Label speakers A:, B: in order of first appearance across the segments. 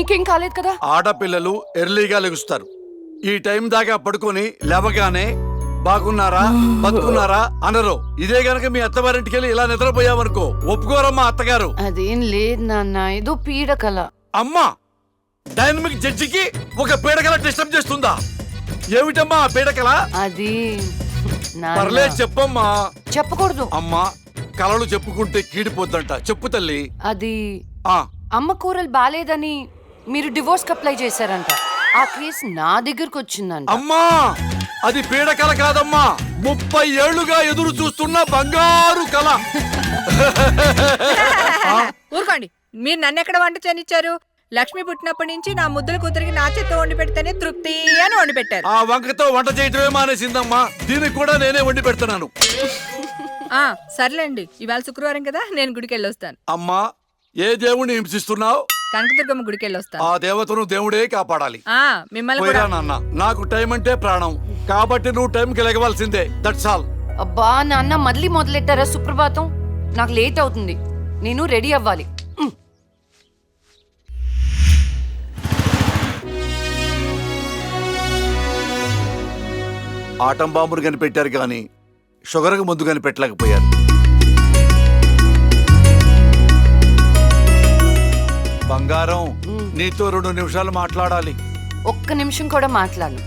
A: నీకేం కాలేదు కదా?
B: ఆడపిల్లలు ఎర్లీగా లెగుస్తారు. ఈ టైం దాకా పడుకొని లేవగానే బాగున్నారా బతుకున్నారా అనరు. ఇదే గనక మీ అత్తవారింటికి వెళ్ళి ఇలా నిద్రపోయావనుకో ఒప్పుకోరమ్మా అత్తగారు.
A: అదేం లేదు నాన్న ఏదో పీడకల
B: అమ్మా డైనమిక్ జడ్జికి ఒక పీడకల డిస్టర్బ్ చేస్తుందా? ఏమిటమ్మా ఆ పీడకల
A: అది నాన్న.
B: పర్లేదు చెప్పమ్మా.
A: చెప్పకూడదు.
B: అమ్మా కలలు చెప్పుకుంటే కీడిపోద్దంట. చెప్పు తల్లి.
A: అది
B: ఆ.
A: అమ్మ కూరలు బాలేదని మీరు డివోర్స్ అప్లై చేశారంట. ఆ కేసు నా దగ్గరకు వచ్చిందంట.
B: అమ్మా అది పీడకల కాదమ్మా. ముప్పై ఏళ్ళుగా ఎదురు చూస్తున్న బంగారు కళ
C: ఊరుకోండి. మీరు నన్ను ఎక్కడ వంట చేయనిచ్చారు? లక్ష్మి పుట్టినప్పటి నుంచి నా ముద్దుల కూతురికి నా చేత్తో వండి పెడితేనే తృప్తి అని వండి పెట్టారు.
B: ఆ వంకతో వంట చేయటమే మానేసిందమ్మా. దీనికి కూడా నేనే వండి పెడుతున్నాను.
C: ఆ సర్లేండి. ఇవాళ శుక్రవారం కదా నేను గుడికి వెళ్ళొస్తాను
B: అమ్మా ఏ దేవుణ్ణి హింసిస్తున్నావు?
C: కనకదుర్గమ్మ గుడికి వెళ్ళొస్తాను
B: ఆ దేవతను దేవుడే కాపాడాలి.
C: ఆ మిమ్మల్ని
B: పోయిరా
C: కూడా.
B: నాన్న నాకు టైం అంటే ప్రాణం. కాబట్టి నువ్వు టైంకి లెగవలసిందే దట్స్ ఆల్
A: అబ్బా నాన్న మళ్ళీ మొదలెట్టారా సుప్రభాతం? నాకు లేట్ అవుతుంది. నేను రెడీ అవ్వాలి. ఉమ్.
B: ఆటం బాంబును కనిపెట్టారు కానీ షుగర్కి ముందు కనిపెట్టలేకపోయారు. బంగారం నీతో రెండు నిమిషాలు మాట్లాడాలి.
A: ఒక్క నిమిషం కూడా మాట్లాడను.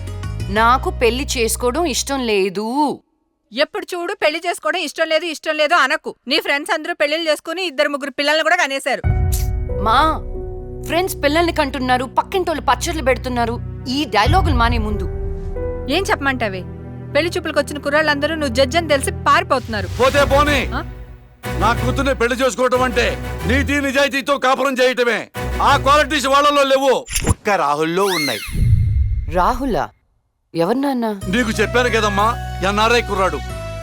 A: నాకు పెళ్ళి చేసుకోవడం ఇష్టం లేదు.
C: ఎప్పుడు చూడు పెళ్ళి చేసుకోవడం ఇష్టం లేదు ఇష్టం లేదు అనకు. నీ ఫ్రెండ్స్ అందరూ పెళ్ళిళ్ళు చేసుకుని ఇద్దరు ముగ్గురు పిల్లల్ని కూడా కనేశారు.
A: మా ఫ్రెండ్స్ పిల్లల్ని కంటున్నారు పక్కింటోళ్ళు పచ్చళ్ళు పెడుతున్నారు. ఈ డైలాగులు మానే ముందు.
C: ఏం చెప్పమంటావే? పెళ్ళి చూపులకు వచ్చిన కుర్రాళ్ళందరూ నువ్వు జడ్జి అని తెలిసి పారిపోతున్నారు.
B: పోతే పోనీ? నా కూతుర్ని పెళ్ళి చేసుకోవటం అంటే నీతి నిజాయితీతో కాపురం చేయటమే. ఆ క్వాలిటీస్ వాళ్ళలో లేవు. ఒక్క రాహుల్లో ఉన్నాయి.
A: రాహులా? ఎవరు నాన్న?
B: నీకు చెప్పాను కదమ్మా ఎన్ఆర్ఐ కుర్రాడు.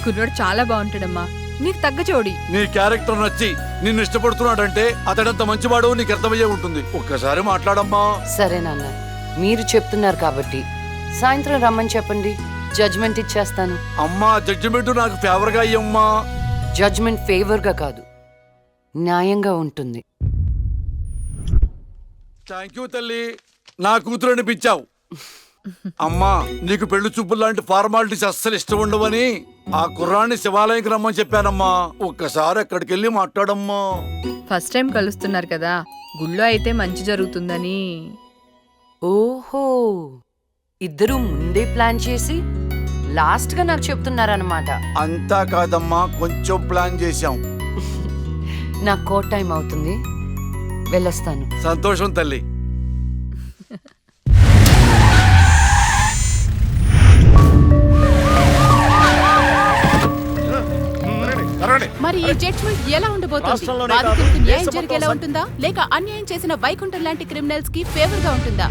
C: కుర్రాడు చాలా బాగుంటాడమ్మా. నీకు తగ్గ జోడి.
B: నీ క్యారెక్టర్ నచ్చి నిన్ను ఇష్టపడుతున్నాడంటే అతడంత మంచివాడు నీకు అర్థమయ్యే ఉంటుంది. ఒక్కసారి మాట్లాడమ్మా.
A: సరే నాన్న మీరు చెప్తున్నారు కాబట్టి సాయంత్రం రమ్మని చెప్పండి. జడ్జ్మెంట్ ఇచ్చేస్తాను.
B: అమ్మా జడ్జిమెంట్ నాకు ఫేవర్గా అయ్యమ్మా
A: జడ్జ్మెంట్ ఫేవర్గా కాదు న్యాయంగా ఉంటుంది.
B: థ్యాంక్ యూ తల్లి. నా కూతురు అనిపించావు అమ్మా నీకు పెళ్ళి చూపులు లాంటి ఫార్మాలిటీస్ అస్సలు ఇష్టం ఉండవని ఆ కుర్రాన్ని శివాలయంకి రమ్మని చెప్పానమ్మా. ఒక్కసారి అక్కడికి వెళ్ళి మాట్లాడమ్మా.
C: ఫస్ట్ టైం కలుస్తున్నారు కదా గుళ్ళో అయితే మంచి జరుగుతుందని.
A: ఓహో ఇద్దరు ముందే ప్లాన్ చేసి లాస్ట్గా నాకు చెప్తున్నారన్నమాట.
B: అంతా కాదమ్మా కొంచెం ప్లాన్ చేశాం.
A: నాకు కోట్ టైం అవుతుంది. వెళ్ళొస్తాను.
B: సంతోషం తల్లి.
D: మరి ఈ జడ్జ్మెంట్ ఎలా ఉండబోతోంది? బాధితులకు న్యాయం జరిగేలా ఉంటుందా? లేక అన్యాయం చేసిన వైకుంఠం లాంటి క్రిమినల్స్కి ఫేవర్గా ఉంటుందా?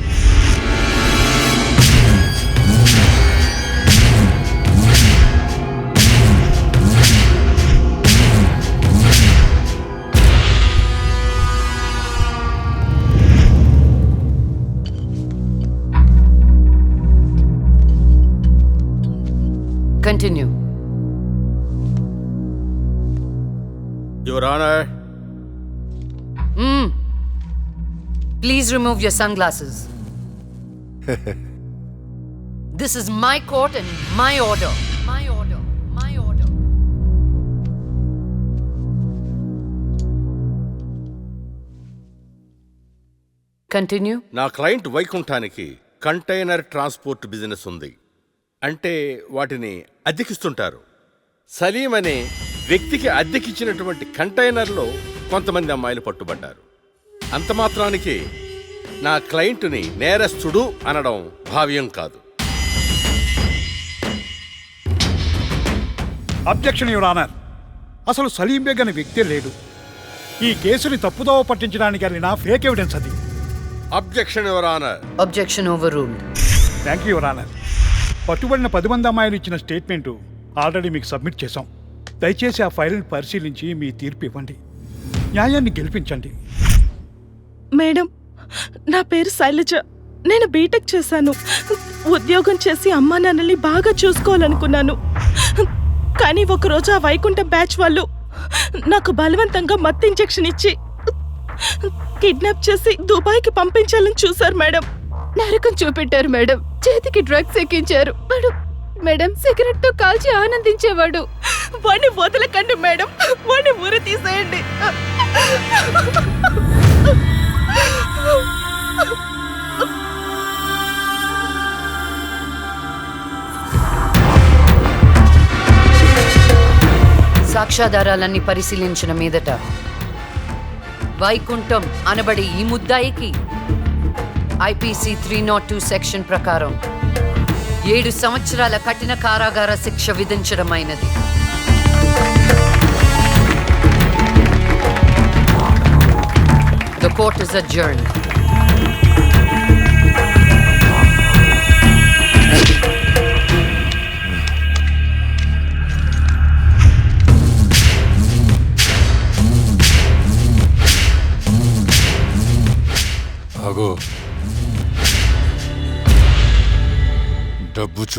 A: Continue
E: your honour
A: please remove your sunglasses this is my court and my order my order my order continue
E: నా క్లయింట్ వైకుంఠానికి కంటైనర్ ట్రాన్స్పోర్ట్ బిజినెస్ ఉంది. అంటే వాటిని అద్దెకిస్తుంటారు. సలీం అనే వ్యక్తికి అద్దెకిచ్చినటువంటి కంటైనర్లో కొంతమంది అమ్మాయిలు పట్టుబడ్డారు. అంత మాత్రానికి నా క్లయింట్ని నేరస్తుడు అనడం భావ్యం కాదు.
F: Objection your honour. అసలు సలీం బేగ్ అనే వ్యక్తే లేడు. ఈ కేసుని తప్పుదోవ పట్టించడానికి వెళ్ళిన ఫేక్ ఎవిడెన్స్ అది.
E: Objection your honour.
A: Objection overruled
F: thank you your honour. పట్టుబడిన పది మంది అమ్మాయిలు ఇచ్చిన స్టేట్మెంటు ఆల్రెడీ మీకు సబ్మిట్ చేశాం. దయచేసి ఆ ఫైల్ని పరిశీలించి మీ తీర్పు ఇవ్వండి. న్యాయాన్ని గెలిపించండి.
G: మేడం నా పేరు శైలజ. నేను బీటెక్ చేశాను. ఉద్యోగం చేసి అమ్మా నాన్నల్ని బాగా చూసుకోవాలనుకున్నాను. కానీ ఒకరోజు ఆ వైకుంఠం బ్యాచ్ వాళ్ళు నాకు బలవంతంగా మత్తు ఇంజెక్షన్ ఇచ్చి కిడ్నాప్ చేసి దుబాయ్కి పంపించాలని చూశారు మేడం.
D: నరకం చూపెట్టారు మేడం. చేతికి డ్రగ్స్ ఎక్కించారు. వాడు మేడం సిగరెట్తో కాల్చి ఆనందించేవాడు.
G: వాడిని వదలకండి మేడం. వాడిని ఊరి తీసేయండి.
A: సాక్ష్యాధారాలన్నీ పరిశీలించిన మీదట వైకుంఠం అనబడి ఈ ముద్దాయికి IPC three nought two section ప్రకారం ఏడు సంవత్సరాల కఠిన కారాగార శిక్ష విధించడమైనది The court is adjourned.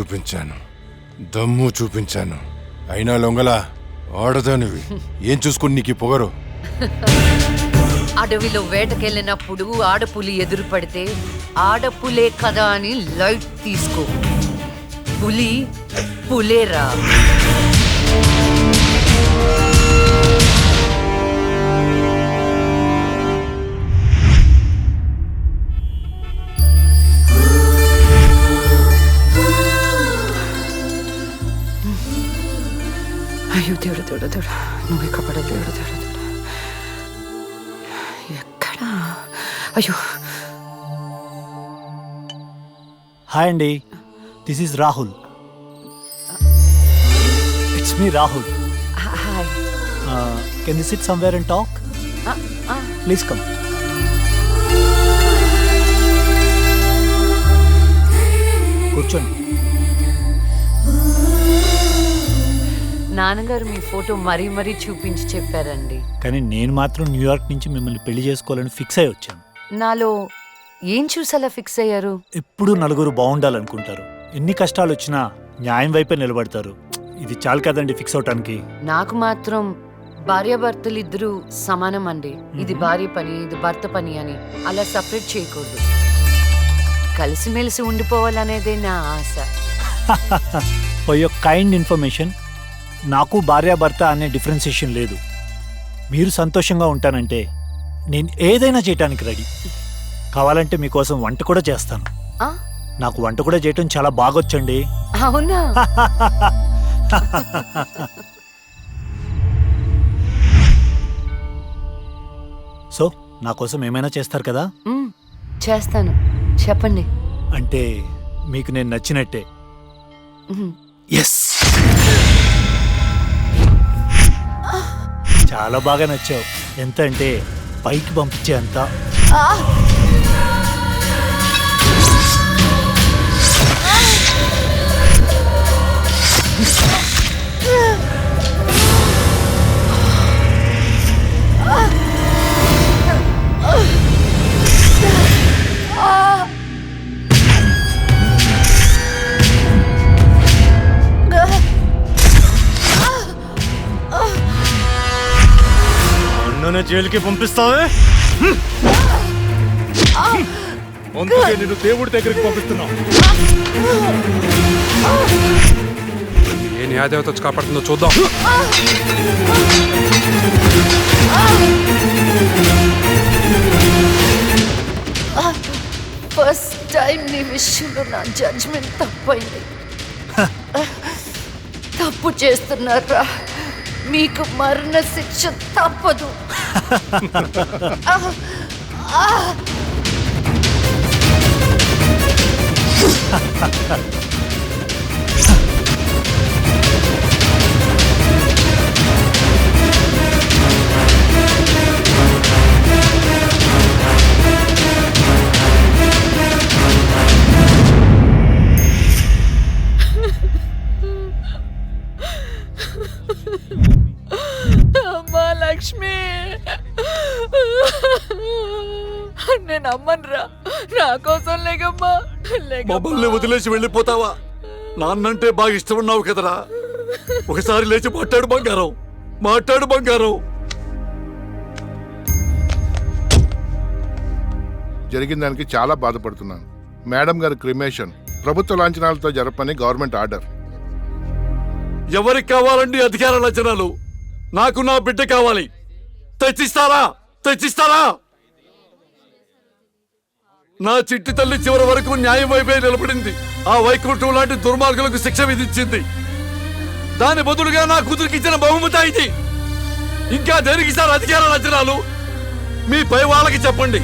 H: చూపించాను. దమ్ము చూపించాను. అయినా లొంగలా ఆడదానివి. ఏం చూసుకుని నీకు పొగరు?
A: అడవిలో వేటకెళ్ళినప్పుడు ఆడపులి ఎదురు పడితే ఆడపులే కదా అని లైట్ తీసుకో. పులి పులేరా? అయ్యో దేవుడు దేవుడు దేవుడు నువ్వు ఎక్కడ దేవుడు దేవుడు దేవుడు ఎక్కడా అయ్యో
I: హాయ్ అండి this is Rahul it's me Rahul
A: hi
I: can you sit somewhere and talk please come కూర్చోండి
A: నాన్నగారు మీ ఫోటో మరీ మరీ చూపించి చెప్పారండి.
I: కానీ నేను మాత్రం న్యూయార్క్ నుంచి మిమ్మల్ని పెళ్ళి చేసుకోవాలని ఫిక్స్ అయి వచ్చాను.
A: నాలో ఏం చూసేలా ఫిక్స్ అయ్యారు?
I: ఎప్పుడూ నలుగురు బాగుండాలనుకుంటారు. ఎన్ని కష్టాలు వచ్చినా న్యాయం వైపే నిలబడతారు. ఇది చాలు కదండి ఫిక్స్ అవటానికి.
A: నాకు మాత్రం భార్యాభర్తలు ఇద్దరు సమానం అండి ఇది భార్య పని ఇది భర్త పని అని అలా సపరేట్ చేయకూడదు. కలిసిమెలిసి ఉండిపోవాలనేదే నా ఆశ.
I: ఫర్ యువర్ కైండ్ ఇన్ఫర్మేషన్ నాకు భార్యాభర్త అనే డిఫరెన్సియేషన్ లేదు. మీరు సంతోషంగా ఉంటానంటే నేను ఏదైనా చేయటానికి రెడీ. కావాలంటే మీకోసం వంట కూడా చేస్తాను? నాకు వంట కూడా చేయటం చాలా బాగొచ్చండి.
A: అవునా?
I: సో నా కోసం ఏమైనా చేస్తారు కదా?
A: చేస్తాను. చెప్పండి.
I: అంటే మీకు నేను నచ్చినట్టే. ఎస్ చాలా బాగా నచ్చావు. ఎంత అంటే పైకి పంపించే అంత
F: అన్ననే జైలుకి పంపిస్తావే? అందుకే నేను దేవుడి దగ్గరికి పంపిస్తున్నావు
J: ఏ న్యాయదేవత వచ్చి కాపాడుతుందో చూద్దాం.
A: ఫస్ట్ టైం నీ విషయంలో నా జడ్జ్మెంట్ తప్పైంది. తప్పు చేస్తున్నారా? మీకు మరణ శిక్ష తప్పదు.
C: అమ్మా నేను అమ్మనురా నా కోసం లేకమ్మా లేక
B: మమ్మల్ని వదిలేసి వెళ్ళిపోతావా? నాన్నంటే బాగా ఇష్టం ఉన్నావు కదరా. ఒకసారి లేచి మాట్లాడు బంగారం. మాట్లాడు బంగారం.
K: జరిగిన దానికి చాలా బాధపడుతున్నాను. మేడం గారి క్రిమేషన్ ప్రభుత్వ లాంఛనాలతో జరపని గవర్నమెంట్ ఆర్డర్.
B: ఎవరికి కావాలండి అధికార లక్షణాలు నాకు నా బిడ్డ కావాలి. తెచ్చిస్తారా? తెచ్చిస్తారా? నా చిట్టి తల్లి చివరి వరకు న్యాయం వైపే నిలబడింది. ఆ వైకుంఠం లాంటి దుర్మార్గులకు శిక్ష విధించింది. దాని బదులుగా నా కూతురికి ఇచ్చిన బహుమతి ఇది. ఇంకా దేనికి సార్ అధికార రచనాలు మీ పై వాళ్ళకి చెప్పండి.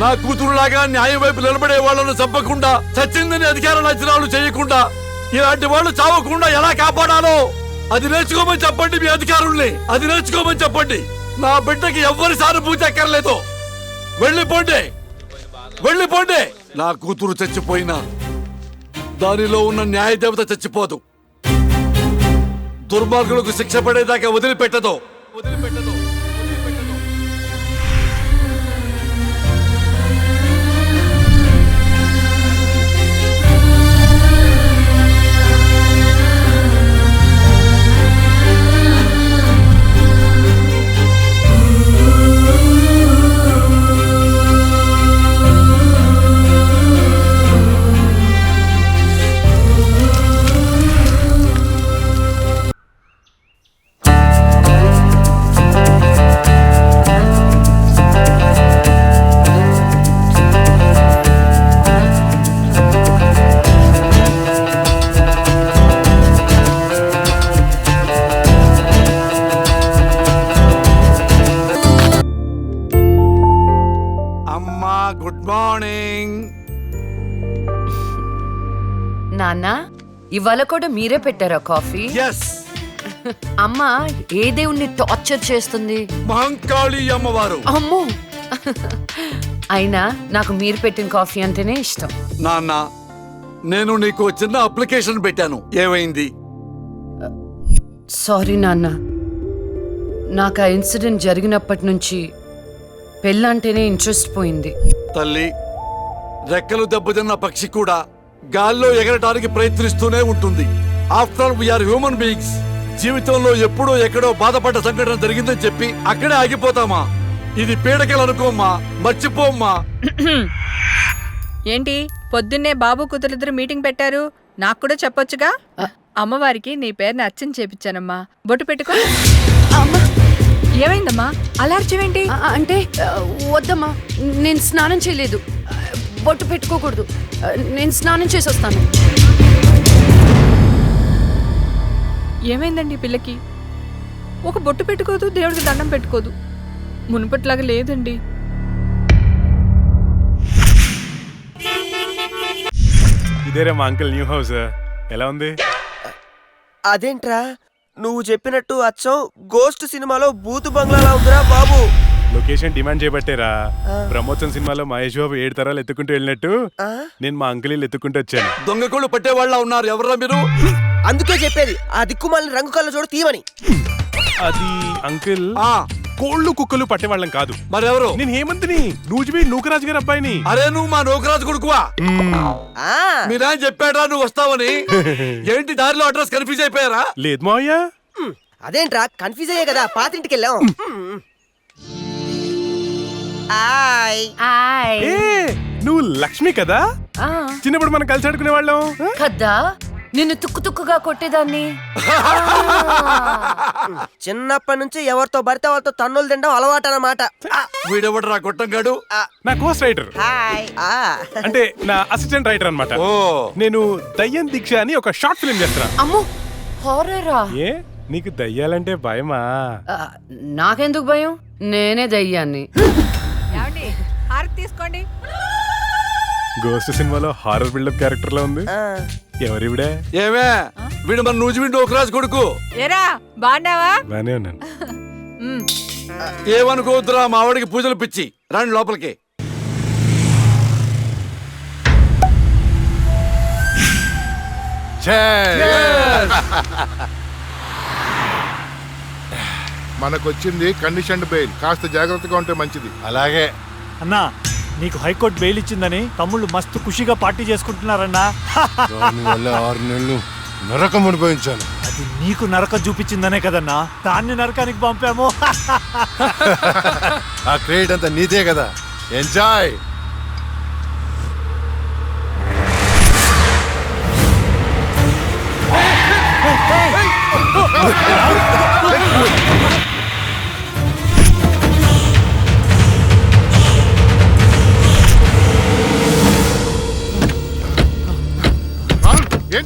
B: నా కూతురులాగా న్యాయం వైపు నిలబడే వాళ్ళను చంపకుండా చచ్చిందని అధికార రచనాలు చేయకుండా ఇలాంటి వాళ్ళు చావకుండా ఎలా కాపాడాలో అది నేర్చుకోమని చెప్పండి మీ అధికారుల్ని. అది నేర్చుకోమని చెప్పండి. నా బిడ్డకి ఎవ్వరి సానుభూతి ఎక్కర్లేదు వెళ్ళిపోండి. వెళ్ళిపోండి. నా కూతురు చచ్చిపోయినా దానిలో ఉన్న న్యాయ దేవత చచ్చిపోదు. దుర్మార్గులకు శిక్ష పడేదాకా వదిలిపెట్టదు వదిలిపెట్టదు వదిలిపెట్టదు. Good morning.
A: నాన్న ఇవాళ కూడా మీరే పెట్టారా కాఫీ?
B: ఎస్
A: అమ్మ ఏ దేవుణ్ణి టార్చర్ చేస్తుంది?
B: మహంకాళి అమ్మవారు.
A: అమ్మో! అయినా నాకు మీరు పెట్టిన కాఫీ అంటేనే ఇష్టం.
B: నాన్న నేను నీకు చిన్న అప్లికేషన్ పెట్టాను. ఏమైంది?
A: సారీ నాన్న. నాకు ఆ ఇన్సిడెంట్ జరిగినప్పటి నుంచి పెళ్ళంటేనే ఇంట్రెస్ట్ పోయింది.
B: తల్లి. రెక్కలు దెబ్బతిన్న పక్షి కూడా గాల్లో ఎగరటానికి ప్రయత్నిస్తూనే ఉంటుంది. After all we are human beings జీవితంలో ఎప్పుడో ఎక్కడో బాధపడ్డ సంఘటన జరిగిందని చెప్పి అక్కడే ఆగిపోతామా? ఇది పీడకలు అనుకోమ్మా? మర్చిపోమ్మా?
C: ఏంటి? పొద్దున్నే బాబు కూతురిద్దరు మీటింగ్ పెట్టారు. నాకు కూడా చెప్పొచ్చుగా? అమ్మవారికి నీ పేరుని అచ్చం చేపించానమ్మా. బొట్టు పెట్టుకో. ఏమైందమ్మా? అలర్జమేంటి
A: ఆ, అంటే వద్దమ్మా నేను స్నానం చేయలేదు. బొట్టు పెట్టుకోకూడదు. నేను స్నానం చేసి వస్తాను
C: ఏమైందండి పిల్లకి? ఒక బొట్టు పెట్టుకోదు దేవుడికి దండం పెట్టుకోదు. మునుపట్లాగా లేదండి.
L: ఇదేరా మా అంకుల్ న్యూ హౌస్. ఎలా ఉంది?
M: అదేంట్రా? నువ్వు చెప్పినట్టు అచ్చం గోస్ట్ సినిమాలో బూతు బంగ్లాలా ఉందిరా బాబు.
L: లొకేషన్ డిమాండ్ చేయబట్టేరా. బ్రహ్మోత్సవం సినిమాలో మహేష్ బాబు ఏడు తరాలు ఎత్తుకుంటూ వెళ్ళినట్టు? నేను మా అంకుల్ ఇల్లు ఎత్తుకుంటూ వచ్చాను.
B: దొంగకోళ్ళు పట్టేవాళ్ళ ఉన్నారు ఎవరా మీరు?
M: అందుకే చెప్పేది ఆ దిక్కుమాలిన రంగు కళ్ళ చూడ తీయమని.
L: అది అంకుల్?
B: ఆ.
L: కోళ్ళు కుక్కలు పట్టేవాళ్ళం కాదు.
B: మరెవరు?
L: నేను హేమంత్ని నూజిబీ నూకరాజు గారి అబ్బాయిని.
B: అరే నువ్వు మా నోకరాజు కొడుకువా?
M: ఆ,
B: మీరేం చెప్పాడా నువ్వు వస్తావని? ఏంటి దారిలో అడ్రస్ కన్ఫ్యూజ్ అయిపోయారా?
L: లేదు మావయ్య.
M: అదేంట్రా కన్ఫ్యూజ్ అయ్యే కదా పాతింటికి వెళ్ళాం
L: నువ్వు లక్ష్మి కదా?
A: ఆ,
L: చిన్నప్పుడు మనం కలిసి ఆడుకునే వాళ్ళం
A: కదా? నిన్ను తుక్కు తుక్కుగా కొట్టేదాన్ని.
M: చిన్నప్పటి నుంచి ఎవరితో పడితే వాళ్ళతో తన్నులు తినడం అలవాటు అన్నమాట ఆ,
B: వీడెవడరా గొట్టంగాడు?
L: నా కోస్ట్ రైటర్. అంటే నా అసిస్టెంట్ రైటర్ అన్నమాట.
B: ఓ.
L: నేను దయ్యం దీక్ష అని ఒక షార్ట్ ఫిల్మ్ చేస్తున్నా.
A: అమ్మో హారరా.
L: ఏ? నీకు దయ్యాలంటే భయమా?
A: నాకెందుకు భయం? నేనే దయ్యాన్ని.
C: తీసుకోండి.
L: గోస్ట్ సినిమాలో హారర్ బిల్డప్ క్యారెక్టర్లో ఉంది. ఎవరివిడే?
B: ఏమే? వీడు మన నూజివీడు నోకరాజు కొడుకు.
C: ఏరా బాగున్నావా?
L: బానే ఉన్నాను.
C: ఉమ్,
B: ఏమనుకోవద్దురా మా ఆవిడకి పూజలు పిచ్చి. రండి లోపలికి.
K: మనకొచ్చింది కండిషన్డ్ బెయిల్ కాస్త జాగ్రత్తగా ఉంటే మంచిది.
H: అలాగే.
I: అన్నా నీకు హైకోర్టు బెయిల్ ఇచ్చిందని తమ్ముళ్ళు మస్తు ఖుషిగా పార్టీ చేసుకుంటున్నారన్నా.
H: నరకం అనుభవించాను.
I: అది నీకు నరకం చూపించిందనే కదన్నా. దాన్ని నరకానికి పంపాము.
H: ఆ క్రెడిట్ అంతా నీదే కదా. ఎంజాయ్.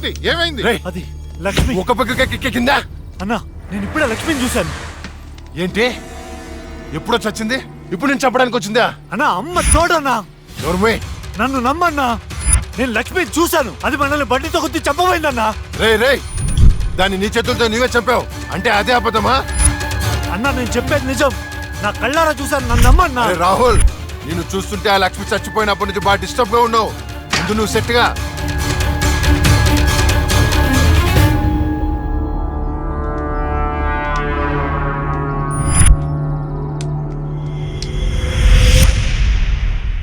K: ఏంటి? ఏమైంది?
I: అది లక్ష్మి.
H: ఒక పక్క కింద
I: అన్నా నేను ఇప్పుడే లక్ష్మిని చూశాను.
H: ఏంటి? ఎప్పుడో చచ్చింది? ఇప్పుడు నేను చంపడానికి వచ్చిందా?
I: అన్నా అమ్మ తోడన్నా
H: నోర్మే
I: నన్ను నమ్మన్నా. నేను లక్ష్మిని చూశాను. అది మనల్ని బండితో కొద్ది చంపబోయిందన్నా.
H: రే రే దాన్ని నీ చేతులతో నీవే చంపావు. అంటే అదే అబద్ధమా?
I: అన్నా నేను చెప్పేది నిజం. నా కళ్ళారా చూశాను. నన్ను నమ్మన్నా.
H: రాహుల్ నిన్ను చూస్తుంటే ఆ లక్ష్మి చచ్చిపోయినప్పటి నుంచి బాగా డిస్టర్బ్గా ఉన్నావు. ముందు నువ్వు సెట్గా.